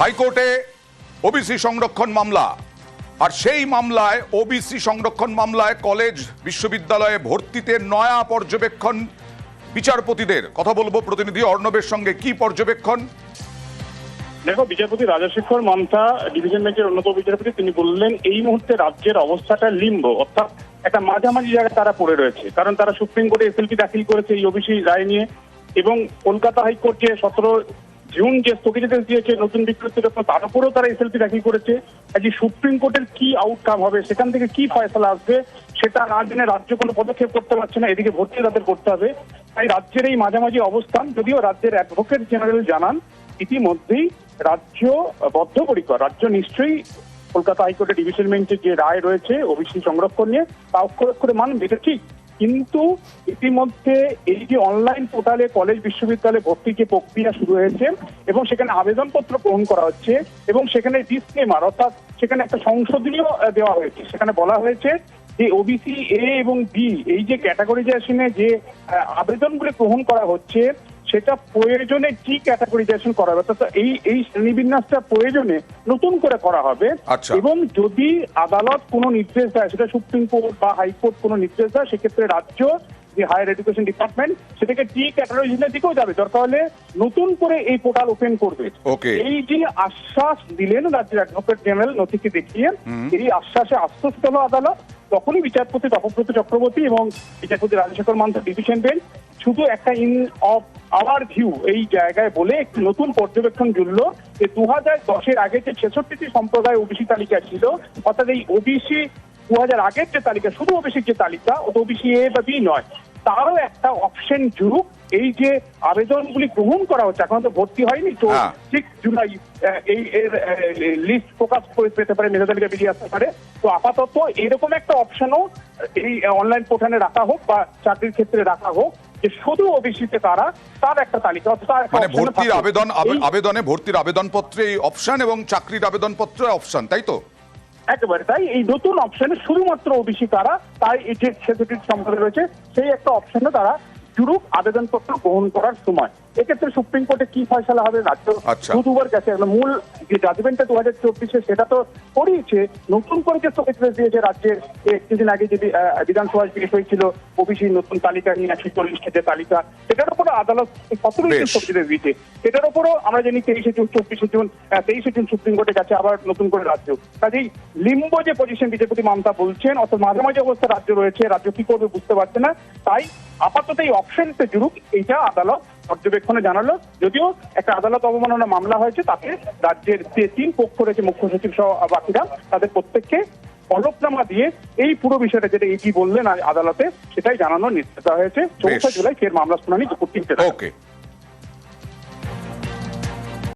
হাইকোর্টে ওবিসি সংরক্ষণ মামলা। আর সেই মামলায়, ওবিসি সংরক্ষণ মামলায় কলেজ, বিশ্ববিদ্যালয়ে ভর্তিতে নয়া পর্যবেক্ষণ বিচারপতিদের। কথা বলব প্রতিনিধি অর্ণবের সঙ্গে। কি পর্যবেক্ষণ? দেখো, বিচারপতি রাজাশেখর মান্থা ডিভিশন বেঞ্চের অন্যতম বিচারপতি, তিনি বললেন, এই মুহূর্তে রাজ্যের অবস্থাটা লিম্ব। অর্থাৎ একটা মাঝামাঝি জায়গায় তারা পড়ে রয়েছে। কারণ তারা সুপ্রিম কোর্টে এসএলপি দাখিল করেছে এই ওবিসি রায় নিয়ে। এবং কলকাতা হাইকোর্ট যে সতেরো জুন যে স্থগিতাদেশ দিয়েছে নতুন বিজ্ঞপ্তির উপর তার উপরেও তারা এসএলপি দাখিল করেছে। আজকে সুপ্রিম কোর্টের কি আউটকাম হবে, সেখান থেকে কি ফয়সলা আসবে, সেটা না জেনে রাজ্য কোনো পদক্ষেপ করতে পারছে না, এদিকে ভর্তি তাদের করতে হবে। তাই রাজ্যের এই মাঝামাঝি অবস্থান, যদিও রাজ্যের অ্যাডভোকেট জেনারেল জানান, ইতিমধ্যেই রাজ্য বদ্ধপরিকর, রাজ্য নিশ্চয়ই কলকাতা হাইকোর্টের ডিভিশন বেঞ্চের যে রায় রয়েছে ওবিসি সংরক্ষণ নিয়ে, তা অক্ষর অক্ষরে মানবে এটা ঠিক কিন্তু ইতিমধ্যে এই যে অনলাইন পোর্টালে কলেজ বিশ্ববিদ্যালয়ে ভর্তির যে প্রক্রিয়া শুরু হয়েছে এবং সেখানে আবেদনপত্র গ্রহণ করা হচ্ছে এবং সেখানে ডিসক্লেমার অর্থাৎ সেখানে একটা সংশোধনীয় দেওয়া হয়েছে। সেখানে বলা হয়েছে যে ওবিসি এ এবং বি এই যে ক্যাটাগরি যে আবেদনগুলি গ্রহণ করা হচ্ছে সেটা প্রয়োজনে কি ক্যাটাগরিজেশন করা হবে অর্থাৎ এই এই শ্রেণীবিন্যাসটা প্রয়োজনে নতুন করে করা হবে আচ্ছা। এবং যদি আদালত কোনো নির্দেশ দেয় সেটা সুপ্রিম কোর্ট বা হাইকোর্ট কোনো নির্দেশ দেয় সেক্ষেত্রে রাজ্য যে হায়ার এডুকেশন ডিপার্টমেন্ট সেটাকে টি ক্যাটাগরিজেশনের দিকেও যাবে। দরকার হলে নতুন করে এই পোর্টাল ওপেন করবে। এই যে আশ্বাস দিলেন রাজ্যের অ্যাডভোকেট জেনারেল নথিকে দেখিয়ে এই আশ্বাসে আশ্বস্ত হলো আদালত তখনই বিচারপতি তপব্রত চক্রবর্তী এবং বিচারপতি রাজশেখর মান্থ ডিভিশন বেঞ্চ শুধু একটা ইন অফ আওয়ার ভিউ এই জায়গায় বলে একটি নতুন পর্যবেক্ষণ জুড়লো যে দু হাজার দশের আগে যে ছেষট্টিটি সম্প্রদায় ওবিসি তালিকা ছিল অর্থাৎ এই ওবিসি দু হাজার আগের যে তালিকা শুধু ওবিসির যে তালিকা ও ওবিসি এ বা বি নয়। তারও একটা অপশন জুড়ুক এই যে আবেদনগুলি গ্রহণ করা হচ্ছে এখন তো ভর্তি হয়নি তো হ্যাঁ। সিক্স জুলাই এই এর লিস্ট প্রকাশ করে পেতে পারে মেধা তালিকা বেরিয়ে আসতে পারে। তো আপাতত এরকম একটা অপশনও এই অনলাইন পোর্টালে রাখা হোক বা চাকরির ক্ষেত্রে রাখা হোক যে শুধু ওবিসিতে তারা তার একটা তালিকা মানে ভর্তির আবেদন আবে- আবেদনে ভর্তির আবেদনপত্রে এই অপশন এবং চাকরির আবেদনপত্রে অপশন তাই তো? একেবারে, তাই এই নতুন অপশনে শুধুমাত্র ওবিসি তারা, তাই যে সেতুটির সম্পর্কে রয়েছে, সেই একটা অপশনে তারা জুড়ুক আবেদনপত্র গ্রহণ করার সময়। এক্ষেত্রে সুপ্রিম কোর্টে কি ফয়সলা হবে? রাজ্য আচ্ছা। দু দুবার গেছে। মূল যে জাজমেন্টটা দু হাজার চব্বিশে সেটা তো করিয়েছে। নতুন করে যে স্থগিতাদেশ দিয়েছে রাজ্যের কিছুদিন আগে যে বি- আহ, বিধানসভায় পেশ হয়েছিল ওবিসি নতুন তালিকা নিয়ে একশো চল্লিশটা যে তালিকা সেটার উপর আদালত সতেরো বেশ। স্থগিতাদেশ দিয়েছে। সেটার উপরও আমরা জানি তেইশে জুন চব্বিশে জুন তেইশে জুন সুপ্রিম কোর্টে গেছে আবার নতুন করে রাজ্য। কাজেই লিম্ব যে পজিশন বিচারপতি মামতা বলছেন অর্থাৎ মাঝামাঝি অবস্থা রাজ্য রয়েছে রাজ্য কি করবে বুঝতে পারছে না। তাই আপাতত এই অপশনতে জুড়ুক এইটা আদালত পর্যবেক্ষণে জানালো। যদিও একটা আদালত অবমাননা মামলা হয়েছে তাতে রাজ্যের যে তিন পক্ষ রয়েছে মুখ্য সচিব সহ বাকিরা তাদের প্রত্যেককে হলফনামা দিয়ে এই পুরো বিষয়টা যেটা এটি বললেন আদালতে সেটাই জানানোর নির্দেশ দেওয়া হয়েছে চৌঠা জুলাই ফের মামলা শুনানি দুপুর তিনটে ওকে